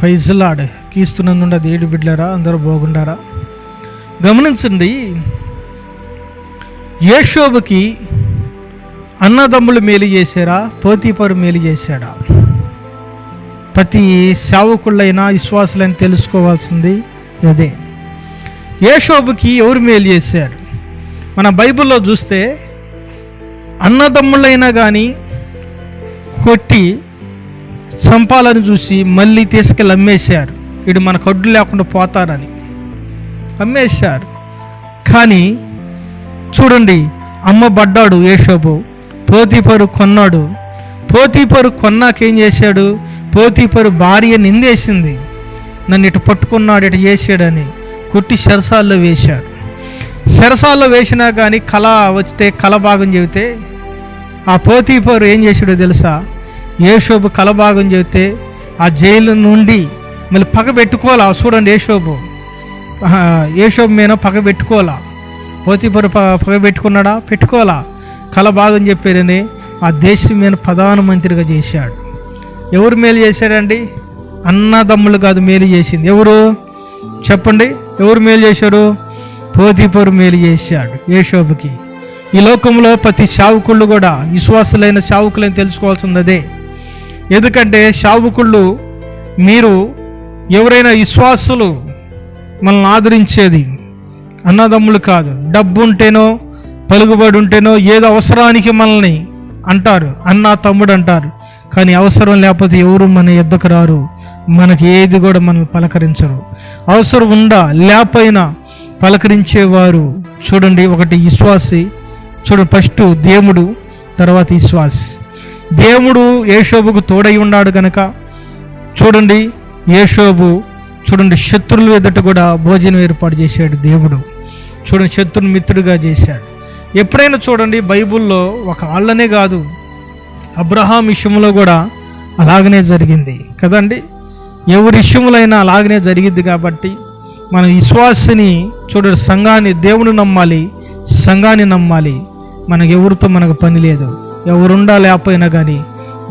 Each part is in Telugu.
ఫైజలాడ్ కీస్తున్నందుండ ఏడు బిడ్లరా అందరూ బాగుండారా? గమనించండి యేషోబుకి అన్నదమ్ములు మేలు చేశారా పోతీపరు మేలు చేశాడా? ప్రతి సేవకుళ్ళైనా విశ్వాసులైనా తెలుసుకోవాల్సింది అదే. యేషోబుకి ఎవరు మేలు చేశారు? మన బైబిల్లో చూస్తే అన్నదమ్ములైనా కానీ కొట్టి చంపాలని చూసి మళ్ళీ తీసుకెళ్ళి అమ్మేశారు. వీడు మన కడ్డు లేకుండా పోతారని. అమ్మేశారు. కానీ చూడండి అమ్మ పడ్డాడు యేషోబు పోతీపరు కొన్నాడు. పోతీపరు కొన్నాకేం చేశాడు? పోతీపరు భార్య నిందేసింది. నన్ను ఇటు పట్టుకున్నాడు ఇటు చేసాడని కుట్టి శరసాల్లో వేశారు. శరసాల్లో వేసినా కానీ కళ వస్తే కళ భాగం చెబితే ఆ పోతీపరు ఏం చేశాడో తెలుసా? యేషోబు కలభాగం చెబితే ఆ జైలు నుండి మళ్ళీ పగ పెట్టుకోవాలా? చూడండి యేషోబు ఆహా, యేషోబు మీద పగ పెట్టుకోవాలా? పోతీపరు ప- పగ పెట్టుకున్నాడా? పెట్టుకోవాలా? కలభాగం చెప్పారని ఆ దేశం మీద ప్రధానమంత్రిగా చేశాడు. ఎవరు మేలు చేశాడండి? అన్నదమ్ములు కాదు మేలు చేసింది. ఎవరు? చెప్పండి ఎవరు మేలు చేశారు పోతీపరు మేలు చేశాడు యేషోబుకి ఈ లోకంలో ప్రతి శావుకుళ్ళు కూడా విశ్వాసులైన శావుకులని తెలుసుకోవాల్సింది అదే. ఎందుకంటే శావుకుళ్ళు మీరు ఎవరైనా విశ్వాసులు మనల్ని ఆదరించేది అన్నదమ్ములు కాదు. డబ్బు ఉంటేనో పలుకుబడి ఉంటేనో ఏదో అవసరానికి మనల్ని అంటారు. అన్న తమ్ముడు అంటారు. కానీ అవసరం లేకపోతే ఎవరు మన ఎద్దకు రారు. మనకి ఏది కూడా మనల్ని పలకరించరు. అవసరం ఉందా లేకపోయినా పలకరించేవారు చూడండి ఒకటి విశ్వాసి చూడండి ఫస్ట్ దేవుడు తర్వాత విశ్వాసి. దేవుడు యేషోబుకు తోడై ఉన్నాడు కనుక చూడండి యేషోబు చూడండి శత్రువుల ఎదుట కూడా భోజనం ఏర్పాటు చేశాడు దేవుడు. చూడండి శత్రుని మిత్రుడిగా చేశాడు. ఎప్పుడైనా చూడండి బైబిల్లో ఒక ఆళ్ళనే కాదు అబ్రహాం విషయంలో కూడా అలాగనే జరిగింది. కదండి? ఎవరి విషయములైనా అలాగనే జరిగింది కాబట్టి మన విశ్వాసిని చూడండి సంఘాన్ని దేవుని నమ్మాలి సంఘాన్ని నమ్మాలి. మనకు ఎవరితో మనకు పని లేదు. ఎవరుండా లేకపోయినా కానీ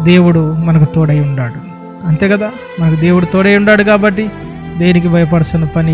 దేవుడు మనకు తోడై ఉన్నాడు అంతే కదా? మనకు దేవుడు తోడై ఉన్నాడు కాబట్టి దేనికి భయపడాల్సిన పని